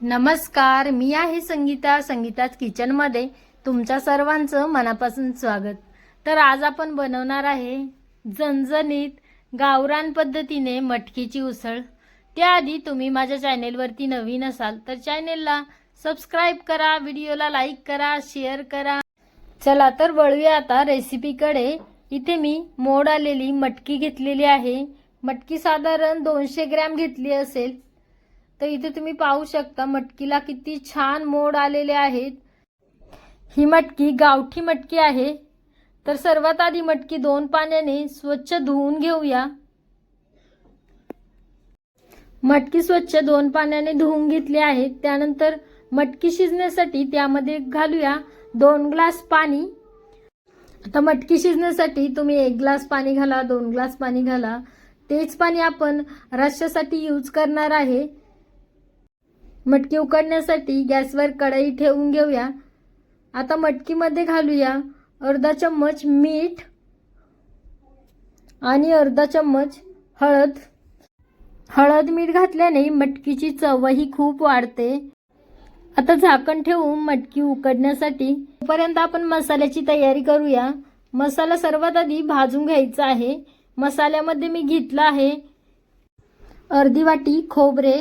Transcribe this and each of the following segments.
नमस्कार मी आहे संगीता संगीताच किचनमध्ये तुमच्या सर्वांचं मनापासून स्वागत. तर आज आपण बनवणार आहे झणझणीत गावरान पद्धतीने मटकीची उसळ. त्याआधी तुम्ही माझ्या चॅनेलवरती नवीन असाल तर चॅनेलला सबस्क्राईब करा व्हिडिओला लाईक करा शेअर करा. चला तर वळूया आता रेसिपीकडे. इथे मी मोड आलेली मटकी घेतलेली आहे. मटकी साधारण दोनशे ग्रॅम घेतली असेल. तर इथे तुम्ही पाहू शकता मटकीला किती छान मोड आलेले आहेत. ही मटकी गावठी मटकी आहे. तर सर्वात आधी मटकी दोन पाण्याने स्वच्छ धुवून घेऊया. मटकी स्वच्छ दोन पाण्याने धुवून घेतली आहे. त्यानंतर मटकी शिजण्यासाठी त्यामध्ये घालूया दोन ग्लास पाणी. आता मटकी शिजण्यासाठी तुम्ही एक ग्लास पाणी घाला दोन ग्लास पाणी घाला. तेच पाणी आपण रश्श्यासाठी यूज करणार आहे. मटकी उकडण्यासाठी गॅसवर कढई ठेवून घेऊया. आता मटकीमध्ये घालूया अर्धा चम्मच मीठ आणि अर्धा चम्मच हळद. हळद मीठ घातल्याने मटकीची चवही खूप वाढते. आता झाकण ठेवून मटकी उकडण्यासाठी तोपर्यंत आपण मसाल्याची तयारी करूया. मसाला सर्वात आधी भाजून घ्यायचा आहे. मसाल्यामध्ये मी घेतला आहे अर्धी वाटी खोबरे.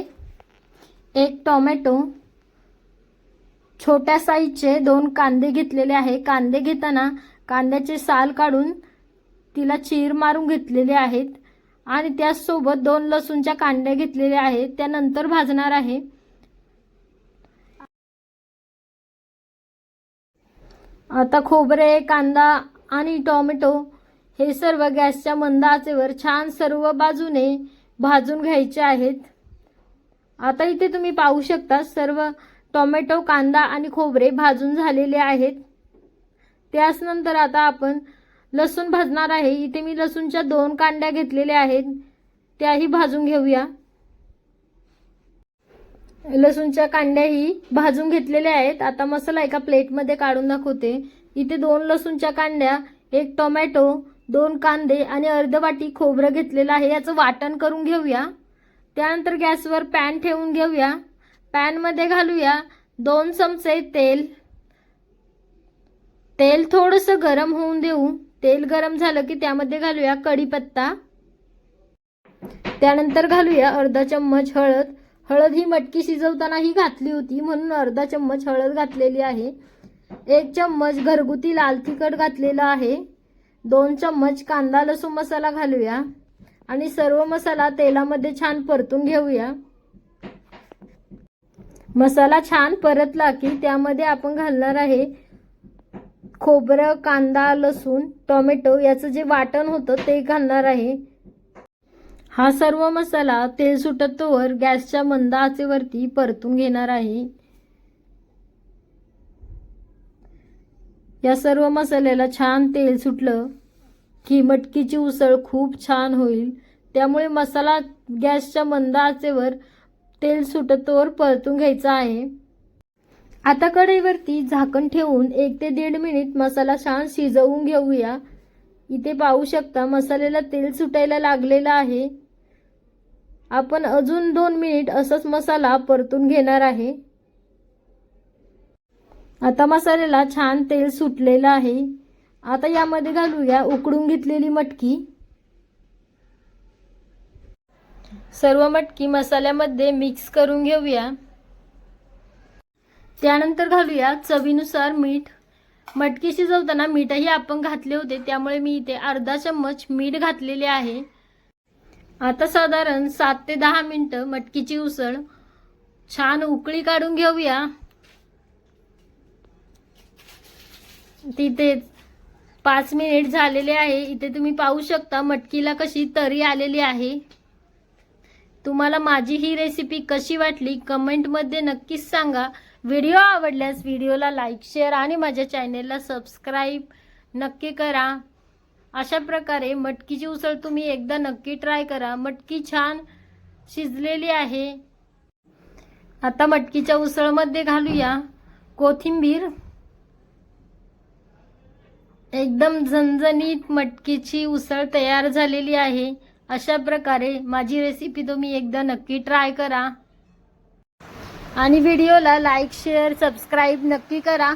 एक टोमॅटो छोट्या साईजचे दोन कांदे घेतलेले आहे. कांदे घेताना कांद्याचे साल काढून तिला चीर मारून घेतलेले आहेत आणि त्याचसोबत दोन लसूणच्या कांड्या घेतलेल्या आहेत. त्यानंतर भाजणार आहे. आता खोबरे कांदा आणि टोमॅटो हे सर्व गॅसच्या मंद आचेवर छान सर्व बाजूने भाजून घ्यायचे आहेत. आता इथे तुम्ही पाहू शकता सर्व टोमॅटो कांदा आणि खोबरे भाजून झालेले आहेत. त्याच नंतर आता आपण लसूण भाजणार आहे. इथे मी लसूणच्या दोन कांड्या घेतलेल्या आहेत. त्याही भाजून घेऊया. लसूणच्या कांड्याही भाजून घेतलेल्या आहेत. आता मसाला एका प्लेटमध्ये काढून दाखवते. इथे दोन लसूणच्या कांड्या एक टोमॅटो दोन कांदे आणि अर्ध वाटी खोबरं घेतलेलं आहे. याचं वाटण करून घेऊया. त्यानंतर गॅसवर पॅन ठेवून घेऊया. पॅनमध्ये घालूया दोन चमचे तेल. तेल थोडंसं गरम होऊन देऊ. तेल गरम झालं की त्यामध्ये घालूया कढीपत्ता. त्यानंतर घालूया अर्धा चम्मच हळद. हळद ही मटकी शिजवताना ही घातली होती म्हणून अर्धा चम्मच हळद घातलेली आहे. एक चम्मच घरगुती लाल तिखट घातलेला आहे. दोन चम्मच कांदा लसूण मसाला घालूया. आणि सर्व मसाला तेलामध्ये छान परतून घेऊया. मसाला छान परतला की त्यामध्ये आपण घालणार आहे खोबरं कांदा लसूण टोमॅटो याचं जे वाटण होतं ते घालणार आहे. हा सर्व मसाला तेल सुटतोवर गॅसच्या मंद आचेवरती परतून घेणार आहे. या सर्व मसाल्याला छान तेल सुटलं की मटकीची उसळ खूप छान होईल. त्यामुळे मसाला गॅसच्या मंद आचेवर तेल सुटतोवर परतून घ्यायचा आहे. आता कढईवरती झाकण ठेवून एक ते दीड मिनिट मसाला छान शिजवून घेऊया. इथे पाहू शकता मसाल्याला तेल सुटायला लागलेलं आहे. आपण अजून दोन मिनिट असंच मसाला परतून घेणार आहे. आता मसाल्याला छान तेल सुटलेलं आहे. आता यामध्ये घालूया उकडून घेतलेली मटकी. सर्व मटकी मसाल्यामध्ये मिक्स करून घेऊया. त्यानंतर घालूया चवीनुसार मीठ. मटकी शिजवताना मीठही आपण घातले होते त्यामुळे मी इथे अर्धा चम्मच मीठ घातलेले आहे. आता साधारण सात ते दहा मिनटं मटकीची उसळ छान उकळी काढून घेऊया. तिथे पाच मिनिट झालेले आहे. इथे तुम्ही पाहू शकता मटकीला कशी तरी आलेली आहे. तुम्हाला माझी ही रेसिपी कशी वाटली कमेंटमध्ये नक्कीच सांगा. व्हिडिओ आवडल्यास व्हिडिओला लाईक शेअर आणि माझ्या चॅनेलला सबस्क्राईब नक्की करा. अशा प्रकारे मटकीची उसळ तुम्ही एकदा नक्की ट्राय करा. मटकी छान शिजलेली आहे. आता मटकीच्या उसळमध्ये घालूया कोथिंबीर. एकदम झणझणीत मटकीची उसळ तयार झालेली आहे. अशा प्रकारे माझी रेसिपी तुम्ही एकदा नक्की ट्राय करा. आणि व्हिडिओला लाईक शेअर सबस्क्राईब नक्की करा.